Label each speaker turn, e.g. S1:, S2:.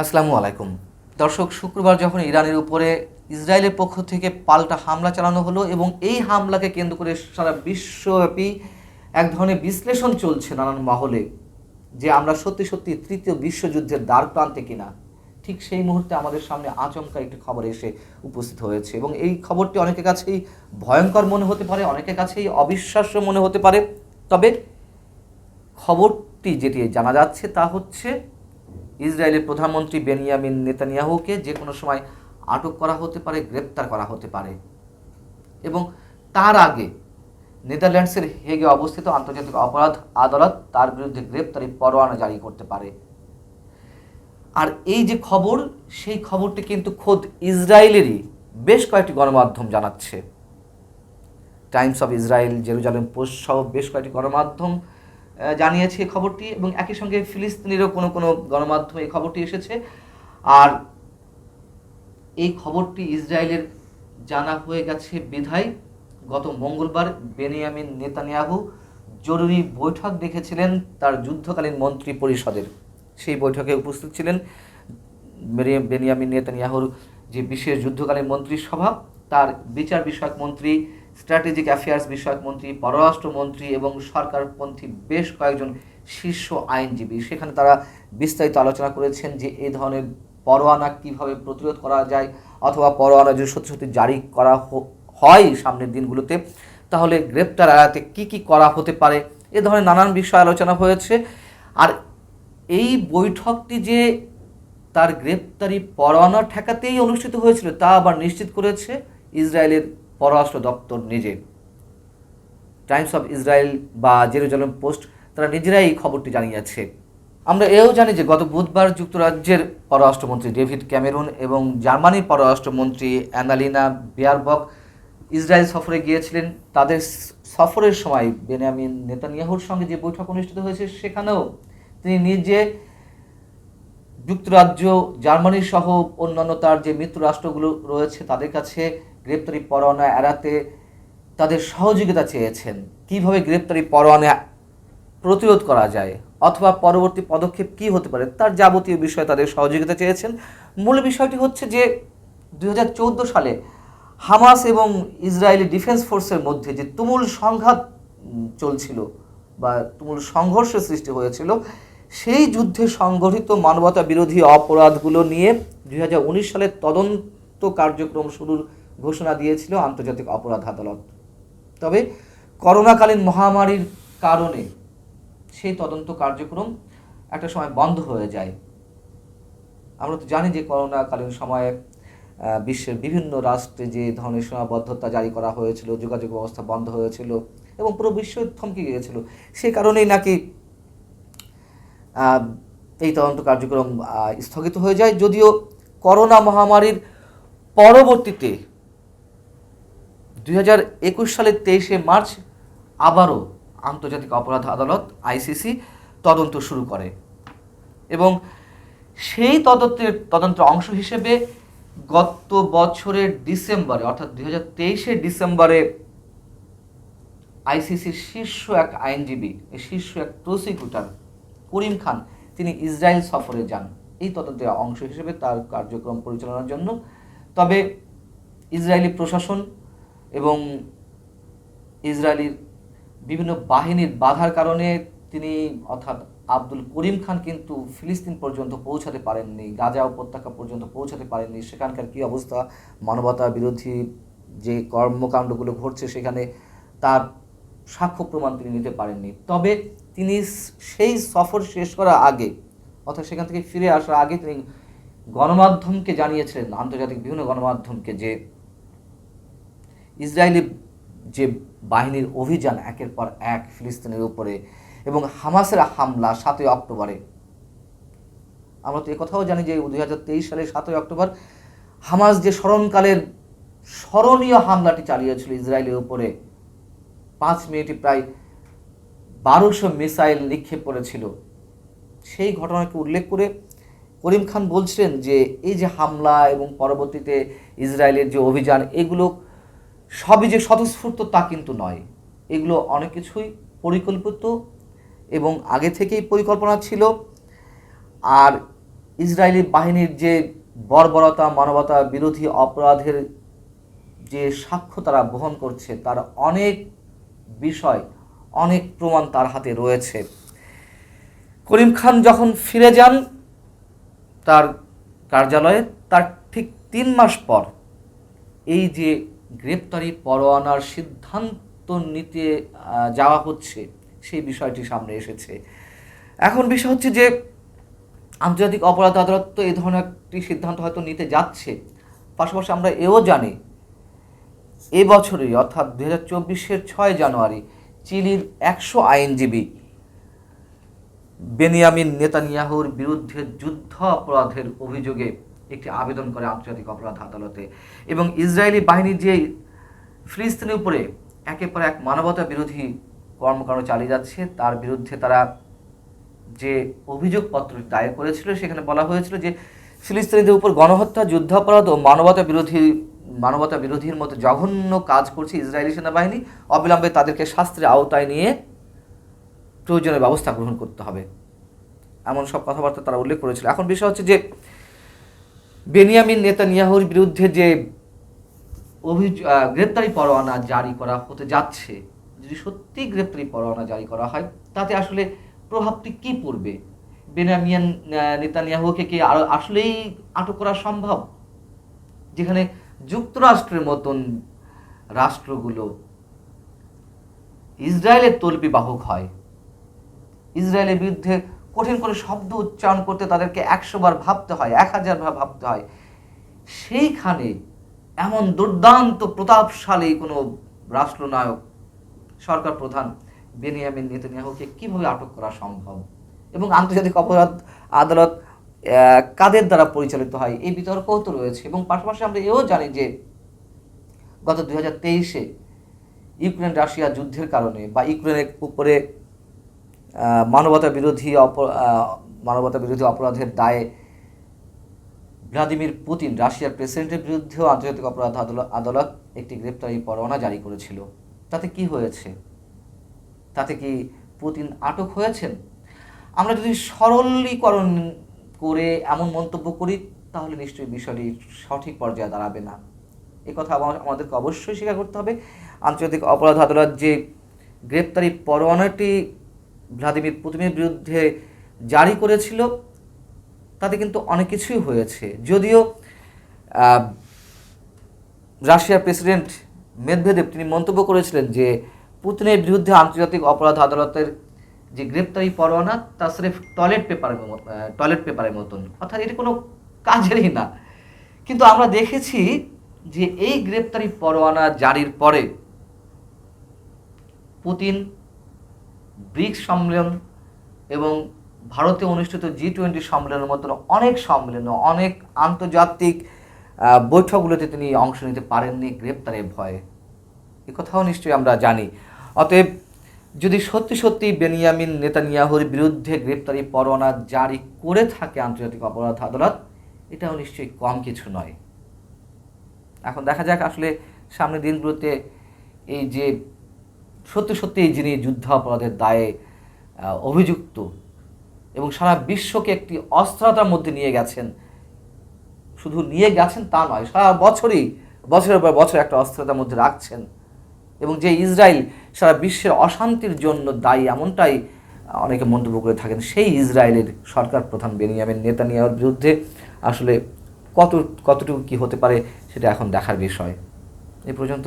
S1: আসসালামু আলাইকুম দর্শক শুক্রবার যখন ইরানের উপরে ইসরায়েলের পক্ষ থেকে পাল্টা হামলা চালানো হলো এবং এই হামলাকে কেন্দ্র করে সারা বিশ্বব্যাপী এক ধরনের বিশ্লেষণ চলছে নানান মহলে যে আমরা সত্যি সত্যি তৃতীয় বিশ্বযুদ্ধের দ্বার প্রান্তে কিনা ঠিক সেই মুহূর্তে আমাদের সামনে আচমকা একটি খবর এসে উপস্থিত হয়েছে এবং এই খবরটি অনেকের কাছেই ভয়ঙ্কর মনে হতে পারে অনেকের কাছেই অবিশ্বাস্য মনে হতে পারে তবে খবরটি যেটি জানা যাচ্ছে তা হচ্ছে ইসরায়েলের প্রধানমন্ত্রী বেনিয়ামিন নেতানিয়াহুকে যে কোনো সময় আটক করা হতে পারে গ্রেপ্তার করা হতে পারে এবং তার আগে নেদারল্যান্ডসের হেগে অবস্থিত আন্তর্জাতিক অপরাধ আদালত তার বিরুদ্ধে গ্রেপ্তারি পরোয়ানা জারি করতে পারে আর এই যে খবর সেই খবরটি কিন্তু খোদ ইসরায়েলেরই বেশ কয়েকটি গণমাধ্যম জানাচ্ছে Times of Israel Jerusalem Post সহ বেশ কয়েকটি গণমাধ্যম জানিয়েছে খবরটি এবং একই সঙ্গে ফিলিস্তিনিরও কোনো কোনো গণমাধ্যমে এই খবরটি এসেছে আর এই খবরটি ইসরায়েলের জানা হয়ে গেছে বিধায় গত মঙ্গলবার বেনিয়ামিন নেতানিয়াহু জরুরি বৈঠক দেখেছিলেন তার যুদ্ধকালীন মন্ত্রী পরিষদের সেই বৈঠকে উপস্থিত ছিলেন বেনিয়ামিন নেতানিয়াহুর যে বিশেষ যুদ্ধকালীন সভা তার বিচার বিষয়ক মন্ত্রী স্ট্র্যাটেজিক অ্যাফেয়ার্স বিষয়ক মন্ত্রী পররাষ্ট্রমন্ত্রী এবং সরকারপন্থী বেশ কয়েকজন শীর্ষ আইনজীবী সেখানে তারা বিস্তারিত আলোচনা করেছেন যে এই ধরনের পরোয়ানা কীভাবে প্রতিরোধ করা যায় অথবা পরোয়ানা যদি সত্যি সত্যি জারি করা হয় সামনের দিনগুলোতে তাহলে গ্রেপ্তার এড়াতে কী কী করা হতে পারে এ ধরনের নানান বিষয় আলোচনা হয়েছে আর এই বৈঠকটি যে তার গ্রেপ্তারি পরোয়ানা ঠেকাতেই অনুষ্ঠিত হয়েছিল তা আবার নিশ্চিত করেছে ইসরায়েলের পররাষ্ট্র দপ্তর নিজে টাইমস অফ ইসরায়েল বা জেরুজালেম পোস্ট তারা নিজেরাই এই খবরটি জানিয়েছে আমরা এও জানি যে গত বুধবার যুক্তরাজ্যের পররাষ্ট্রমন্ত্রী ডেভিড ক্যামেরুন এবং জার্মানির পররাষ্ট্রমন্ত্রী অ্যানালিনা বেয়ারবক ইসরায়েল সফরে গিয়েছিলেন তাদের সফরের সময় বেনিয়ামিন নেতানিয়াহুর সঙ্গে যে বৈঠক অনুষ্ঠিত হয়েছে সেখানেও তিনি নিজে যুক্তরাজ্য জার্মানি সহ অন্যান্য তার যে মিত্র রাষ্ট্রগুলো রয়েছে তাদের কাছে গ্রেপ্তারি পরোয়ানা এড়াতে তাদের সহযোগিতা চেয়েছেন কিভাবে গ্রেপ্তারি পরোয়ানা প্রতিরোধ করা যায় অথবা পরবর্তী পদক্ষেপ কি হতে পারে তার যাবতীয় বিষয়ে তাদের সহযোগিতা চেয়েছেন মূল বিষয়টি হচ্ছে যে দু সালে হামাস এবং ইসরায়েলি ডিফেন্স ফোর্সের মধ্যে যে তুমুল সংঘাত চলছিল বা তুমুল সংঘর্ষের সৃষ্টি হয়েছিল সেই যুদ্ধে সংগঠিত মানবতা বিরোধী অপরাধগুলো নিয়ে দু সালে তদন্ত কার্যক্রম শুরুর ঘোষণা দিয়েছিল আন্তর্জাতিক অপরাধ আদালত তবে করোনাকালীন মহামারীর কারণে সেই তদন্ত কার্যক্রম একটা সময় বন্ধ হয়ে যায় আমরা তো জানি যে করোনাকালীন সময়ে বিশ্বের বিভিন্ন রাষ্ট্রে যে ধরনের সীমাবদ্ধতা জারি করা হয়েছিল যোগাযোগ ব্যবস্থা বন্ধ হয়েছিল এবং পুরো বিশ্ব থমকে গিয়েছিল সে কারণেই নাকি এই তদন্ত কার্যক্রম স্থগিত হয়ে যায় যদিও করোনা মহামারীর পরবর্তীতে দুই একুশ সালের তেইশে মার্চ আবারও আন্তর্জাতিক অপরাধ আদালত আইসিসি তদন্ত শুরু করে এবং সেই তদন্তের তদন্তের অংশ হিসেবে গত বছরের ডিসেম্বরে অর্থাৎ দুই হাজার তেইশে ডিসেম্বরে আইসিসির শীর্ষ এক আইনজীবী শীর্ষ এক প্রসিকিউটার করিম খান তিনি ইসরায়েল সফরে যান এই তদন্তের অংশ হিসেবে তার কার্যক্রম পরিচালনার জন্য তবে ইসরায়েলি প্রশাসন এবং ইসরায়েলির বিভিন্ন বাহিনীর বাধার কারণে তিনি অর্থাৎ আব্দুল করিম খান কিন্তু ফিলিস্তিন পর্যন্ত পৌঁছাতে পারেননি গাজা উপত্যকা পর্যন্ত পৌঁছাতে পারেননি সেখানকার কী অবস্থা মানবতা বিরোধী যে কর্মকাণ্ডগুলো ঘটছে সেখানে তার সাক্ষ্য প্রমাণ তিনি নিতে পারেননি তবে তিনি সেই সফর শেষ করার আগে অর্থাৎ সেখান থেকে ফিরে আসার আগে তিনি গণমাধ্যমকে জানিয়েছিলেন আন্তর্জাতিক বিভিন্ন গণমাধ্যমকে যে ইসরায়েলি যে বাহিনীর অভিযান একের পর এক ফিলিস্তিনের উপরে এবং হামাসের হামলা সাতই অক্টোবরে আমরা তো কথাও জানি যে দুই হাজার তেইশ সালের সাতই অক্টোবর হামাস যে স্মরণকালের স্মরণীয় হামলাটি চালিয়েছিল ইসরায়েলের উপরে পাঁচ মিনিটে প্রায় বারোশো মিসাইল নিক্ষেপ করেছিল সেই ঘটনাকে উল্লেখ করে করিম খান বলছিলেন যে এই যে হামলা এবং পরবর্তীতে ইসরায়েলের যে অভিযান এগুলো সবই যে স্বতঃস্ফূর্ত তা কিন্তু নয় এগুলো অনেক কিছুই পরিকল্পিত এবং আগে থেকেই পরিকল্পনা ছিল আর ইসরায়েলি বাহিনীর যে বর্বরতা মানবতা বিরোধী অপরাধের যে সাক্ষ্য তারা বহন করছে তার অনেক বিষয় অনেক প্রমাণ তার হাতে রয়েছে করিম খান যখন ফিরে যান তার কার্যালয়ে তার ঠিক তিন মাস পর এই যে গ্রেপ্তারি পরোয়ানার সিদ্ধান্ত নিতে যাওয়া হচ্ছে সেই বিষয়টি সামনে এসেছে এখন বিষয় হচ্ছে যে আন্তর্জাতিক অপরাধ আদালত তো এই ধরনের একটি সিদ্ধান্ত হয়তো নিতে যাচ্ছে পাশাপাশি আমরা এও জানি এ বছরই অর্থাৎ দু হাজার চব্বিশের ছয় জানুয়ারি চিলির একশো আইনজীবী বেনিয়ামিন নেতানিয়াহুর বিরুদ্ধে যুদ্ধ অপরাধের অভিযোগে একটি আবেদন করে আন্তর্জাতিক অপরাধ আদালতে এবং ইসরায়েলি বাহিনী যে ফিলিস্তিনের উপরে একের পর এক মানবতা বিরোধী কর্মকাণ্ড চালিয়ে যাচ্ছে তার বিরুদ্ধে তারা যে অভিযোগপত্র দায়ের করেছিল সেখানে বলা হয়েছিল যে ফিলিস্তিনিদের উপর গণহত্যা যুদ্ধাপরাধ ও মানবতা বিরোধী মানবতা বিরোধীর মতো জঘন্য কাজ করছে ইসরায়েলি সেনাবাহিনী অবিলম্বে তাদেরকে শাস্ত্রের আওতায় নিয়ে প্রয়োজনীয় ব্যবস্থা গ্রহণ করতে হবে এমন সব কথাবার্তা তারা উল্লেখ করেছিল এখন বিষয় হচ্ছে যে বেনিয়ামিন নেতানিয়াহুর বিরুদ্ধে যে অভিযোগ গ্রেপ্তারি পরোয়ানা জারি করা হতে যাচ্ছে যদি সত্যি গ্রেপ্তারি পরোয়ানা জারি করা হয় তাতে আসলে প্রভাবটি কি পড়বে বেনিয়ামিয়ান নেতানিয়াহুকে কি আর আসলেই আটক করা সম্ভব যেখানে যুক্তরাষ্ট্রের মতন রাষ্ট্রগুলো ইসরায়েলের তল্পিবাহক হয় ইসরায়েলের বিরুদ্ধে কঠিন করে শব্দ উচ্চারণ করতে তাদেরকে একশো বার ভাবতে হয় এক হাজার বার ভাবতে হয় সেইখানে এমন দুর্দান্ত প্রতাপশালী কোনো রাষ্ট্রনায়ক সরকার প্রধান বেনিয়ামিন নেতানিয়াহুকে কীভাবে আটক করা সম্ভব এবং আন্তর্জাতিক অপরাধ আদালত কাদের দ্বারা পরিচালিত হয় এই বিতর্কও তো রয়েছে এবং পাশাপাশি আমরা এও জানি যে গত দু হাজার তেইশে ইউক্রেন রাশিয়া যুদ্ধের কারণে বা ইউক্রেনের উপরে মানবতা বিরোধী মানবতা বিরোধী অপরাধের দায়ে ভ্লাদিমির পুতিন রাশিয়ার প্রেসিডেন্টের বিরুদ্ধেও আন্তর্জাতিক অপরাধ আদালত একটি গ্রেপ্তারি পরোয়ানা জারি করেছিল তাতে কি হয়েছে তাতে কি পুতিন আটক হয়েছেন আমরা যদি সরলীকরণ করে এমন মন্তব্য করি তাহলে নিশ্চয়ই বিষয়টি সঠিক পর্যায়ে দাঁড়াবে না এ কথা আমাদেরকে অবশ্যই স্বীকার করতে হবে আন্তর্জাতিক অপরাধ আদালত যে গ্রেপ্তারি পরোয়ানাটি ভ্লাদিমির পুতিনের বিরুদ্ধে জারি করেছিল তাতে কিন্তু অনেক কিছুই হয়েছে যদিও রাশিয়ার প্রেসিডেন্ট মেদভেদেব তিনি মন্তব্য করেছিলেন যে পুতিনের বিরুদ্ধে আন্তর্জাতিক অপরাধ আদালতের যে গ্রেপ্তারি পরোয়ানা তা স্রেফ টয়লেট পেপারের টয়লেট পেপারের মতন অর্থাৎ এটি কোনো কাজেরই না কিন্তু আমরা দেখেছি যে এই গ্রেপ্তারি পরোয়ানা জারির পরে পুতিন ব্রিক্স সম্মেলন এবং ভারতে অনুষ্ঠিত জি টোয়েন্টি সম্মেলনের মতন অনেক সম্মেলন অনেক আন্তর্জাতিক বৈঠকগুলোতে তিনি অংশ নিতে পারেননি গ্রেপ্তারের ভয়ে এ কথাও নিশ্চয়ই আমরা জানি অতএব যদি সত্যি সত্যি বেনিয়ামিন নেতানিয়াহুর বিরুদ্ধে গ্রেপ্তারি পরোয়ানা জারি করে থাকে আন্তর্জাতিক অপরাধ আদালত এটাও নিশ্চয়ই কম কিছু নয় এখন দেখা যাক আসলে সামনের দিনগুলোতে এই যে সত্যি সত্যি যিনি যুদ্ধাপরাধের দায়ে অভিযুক্ত এবং সারা বিশ্বকে একটি অস্থিরতার মধ্যে নিয়ে গেছেন শুধু নিয়ে গেছেন তা নয় সারা বছরই বছরের পর বছর একটা অস্থিরতার মধ্যে রাখছেন এবং যে ইসরায়েল সারা বিশ্বের অশান্তির জন্য দায়ী এমনটাই অনেকে মন্তব্য করে থাকেন সেই ইসরায়েলের সরকার প্রধান বেনিয়ামের নেতা নেওয়ার বিরুদ্ধে আসলে কত কতটুকু কি হতে পারে সেটা এখন দেখার বিষয় এ পর্যন্ত